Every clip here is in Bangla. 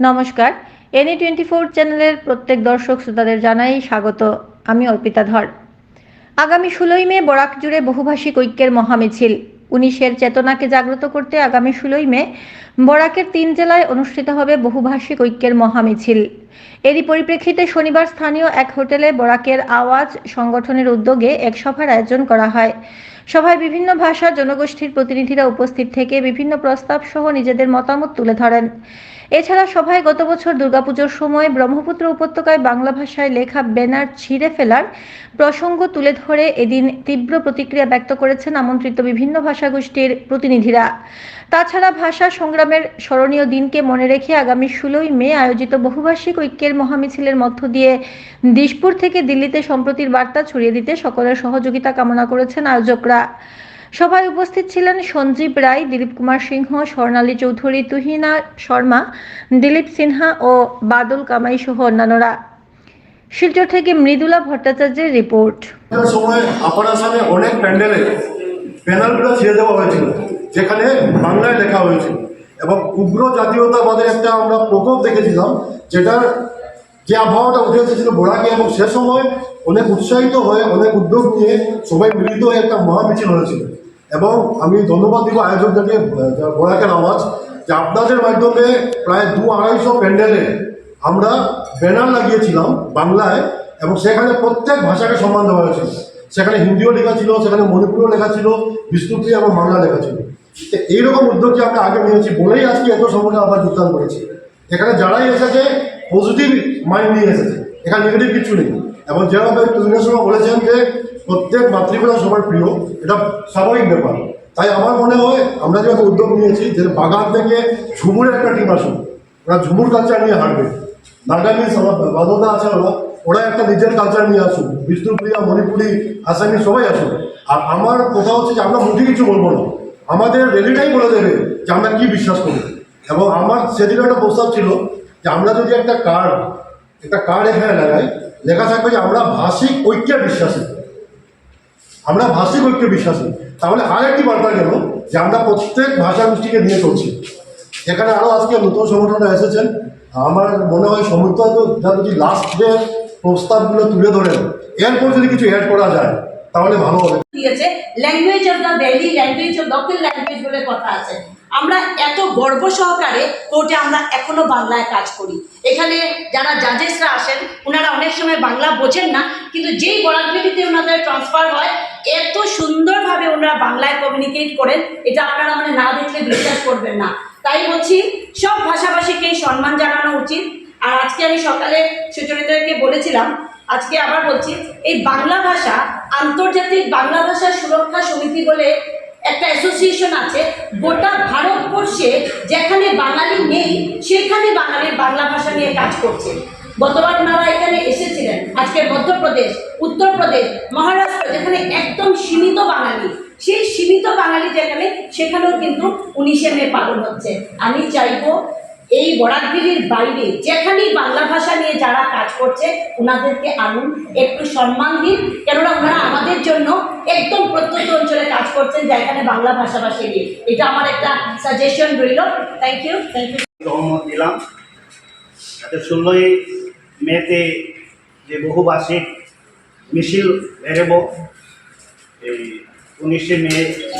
নমস্কার। এনএ টোয়েন্টি ফোর চ্যানেলের প্রত্যেক দর্শক শ্রোতাদের জানাই স্বাগত। আমি অর্পিতা ধর। আগামী ষোলোই মে বরাক জুড়ে বহুভাষিক ঐক্যের মহামিছিল। উনিশের চেতনাকে জাগ্রত করতে আগামী ষোলোই মে বরাকের তিন জেলায় অনুষ্ঠিত হবে বহুভাষিক ঐক্যের মহামিছিল। এরই পরিপ্রেক্ষিতে শনিবার স্থানীয় এক হোটেলে বরাকের আওয়াজ সংগঠনের উদ্যোগে এক সভার আয়োজন করা হয়। সভায় বিভিন্ন ভাষা জনগোষ্ঠীর প্রতিনিধিরা উপস্থিত থেকে বিভিন্ন প্রস্তাব সহ নিজেদের মতামত তুলে ধরেন। এছাড়া সভায় গত বছর দুর্গাপুজোর সময় ব্রহ্মপুত্র উপত্যকায় বাংলা ভাষায় লেখা ব্যানার ছিঁড়ে ফেলার প্রসঙ্গ তুলে ধরে এদিন তীব্র প্রতিক্রিয়া ব্যক্ত করেছেন আমন্ত্রিত বিভিন্ন ভাষাগোষ্ঠীর প্রতিনিধিরা। তাছাড়া ভাষা সংগ্রামের স্মরণীয় দিনকে মনে রেখে আগামী ষোলোই মে আয়োজিত বহুভাষিক ঐক্যের মহামিছিলের মধ্য দিয়ে দিশপুর থেকে দিল্লিতে সম্প্রতির বার্তা ছড়িয়ে দিতে সকলের সহযোগিতা কামনা করেছেন আয়োজকরা। সভায় উপস্থিত ছিলেন সঞ্জীব রায়, দিলীপ কুমার সিংহ, স্বর্ণালী চৌধুরী, তুহিনা শর্মা, দিলীপ সিনহা ও বাদল কামাই সহ অন্যান্যরা। শিলচর থেকে মৃদুলা ভট্টাচার্যের রিপোর্ট। অনেক প্যান্ডেলে ব্যানারগুলো ছেড়ে দেওয়া হয়েছিল, যেখানে বাংলায় লেখা হয়েছিল। এবং উগ্র জাতীয়তাবাদের একটা আমরা প্রকোপ দেখেছিলাম যেটার যে আবহাওয়াটা উঠে এসেছিল বোরাকে এবং সে সময় অনেক উৎসাহিত হয়ে অনেক উদ্যোগ নিয়ে সবাই মিলিত হয়ে একটা মহামিছিল হয়েছিল। এবং আমি ধন্যবাদ দিব আয়োজকদেরকে আহ, বোরাকের আওয়াজ যে আপনাদের মাধ্যমে প্রায় দু আড়াইশো প্যান্ডেলে আমরা ব্যানার লাগিয়েছিলাম বাংলায় এবং সেখানে প্রত্যেক ভাষাকে সম্মান দেওয়া হয়েছিল। সেখানে হিন্দিও লেখা ছিল সেখানে মণিপুরিও লেখা ছিল বিষ্ণুপ্রিয়া এবং বাংলা লেখা ছিল। এইরকম উদ্যোগটি আমরা আগে নিয়েছি, বলেই আজকে এত সংখ্যা আবার যোগদান করেছি। এখানে যারাই এসেছে পজিটিভ মাইন্ড নিয়ে এসেছে। এখানে নেগেটিভ কিছু নেই। এবং যেভাবে তুমিনের সময় বলেছেন যে, প্রত্যেক মাতৃভাষা সবার প্রিয়, এটা স্বাভাবিক ব্যাপার। তাই আমার মনে হয়, আমরা যেভাবে উদ্যোগ নিয়েছি, যে বাগান থেকে ঝুমুর একটা টিম আসুন ওরা ঝুমুর কালচার নিয়ে হাঁটবে। আমার বাদদা আছে ওরা। ওরা একটা নিজের কালচার নিয়ে আসুন বিষ্ণুপ্রিয়া মণিপুরি, আসামি সবাই আসুন আর আমার কথা হচ্ছে যে আমরা মুখে কিছু বলব না। আমাদের রেলিটাই বলে দেবে যে আমরা কি বিশ্বাস করি এবং আমার সেদিন একটা প্রস্তাব ছিল যে আমরা যদি একটা কার্ড একটা কার্ড এখানে লাগাই, লেখা থাকবে যে আমরা ভাষিক ঐক্যে বিশ্বাসী। আমরা ভাষিক ঐক্যে বিশ্বাসী। তাহলে আর একটি বার্তা গেল যে আমরা প্রত্যেক ভাষা গোষ্ঠীকে নিয়ে চলছি এখানে আরও আজকে নতুন সংগঠনরা এসেছেন। আমার মনে হয় সমুদ্র যদি লাস্ট যে প্রস্তাবগুলো তুলে ধরেন। এরপর যদি কিছু অ্যাড করা যায় তাহলে ভালো হবে। দিয়েছে language of the valley language of local language বলে কথা আছে। আমরা এত গর্ব সহকারে কোর্টে আমরা এখনও বাংলায় কাজ করি। এখানে যারা জাজেসরা আসেন ওনারা অনেক সময় বাংলা বোঝেন না, কিন্তু যেই বরাকভেলিতে ওনাদের ট্রান্সফার হয়, এত সুন্দরভাবে ওনারা বাংলায় কমিউনিকেট করেন, এটা আপনারা মানে না দেখলে বিশ্বাস করবেন না। তাই বলছি, সব ভাষাভাষীকেই সম্মান জানানো উচিত। আর আজকে আমি সকালে সুচরিতাকে বলেছিলাম, আজকে আবার বলছি, এই বাংলা ভাষা আন্তর্জাতিক বাংলা ভাষা সুরক্ষা সমিতি বলে একটা অ্যাসোসিয়েশন আছে। গোটা ভারতবর্ষে যেখানে বাঙালি নেই, সেখানে বাঙালির বাংলা ভাষা নিয়ে কাজ করছে। গতবার ওনারা এখানে এসেছিলেন। আজকে মধ্যপ্রদেশ, উত্তরপ্রদেশ, মহারাষ্ট্র, যেখানে একদম সীমিত বাঙালি। সেই সীমিত বাঙালি যেখানে, সেখানেও কিন্তু উনিশে মে পালন হচ্ছে। আমি চাইব এই বরাকগিরির বাইরে যেখানেই বাংলা ভাষা নিয়ে যারা কাজ করছে ওনাদেরকে আনুন, একটু সম্মান দিন। কেননা ওনারা আমাদের জন্য একদম প্রত্যন্ত অঞ্চলে কাজ করছেন যেখানে বাংলা ভাষাভাষী নিয়ে। এটা আমার একটা সাজেশন রইল। থ্যাংক ইউ থ্যাংক ইউ দিলাম। যাতে ষোলোই মেতে যে বহুভাষিক মিছিল বেরোব, এই উনিশে মে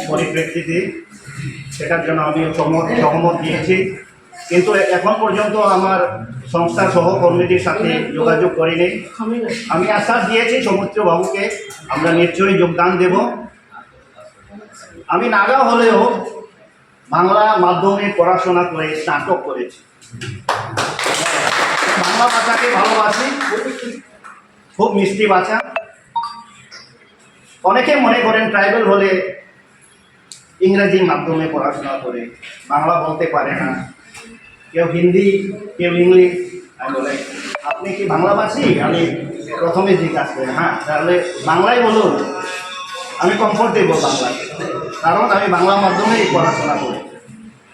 পরিপ্রেক্ষিতে, সেটার জন্য আমি সহমত দিয়েছি। কিন্তু এখন পর্যন্ত আমার সংস্থার সহকর্মীদের সাথে যোগাযোগ করিনি। আমি আশ্বাস দিয়েছি সমুদ্র বাবুকে, আমরা নিশ্চয়ই যোগদান দেব। আমি নাগা হলেও বাংলা মাধ্যমে পড়াশোনা করে স্নাতক করেছি। বাংলা ভাষাকে ভালোবাসি। খুব মিষ্টি ভাষা। অনেকে মনে করেন ট্রাইবেল হলে ইংরেজি মাধ্যমে পড়াশোনা করে, বাংলা বলতে পারে না। কেউ হিন্দি, কেউ ইংলিশ আমি বলে, আপনি কি বাংলাভাষী আমি প্রথমে জিজ্ঞাসা করি হ্যাঁ তাহলে বাংলায় বলুন। আমি কমফোর্টেবল বাংলায় কারণ আমি বাংলা মাধ্যমেই পড়াশোনা করি।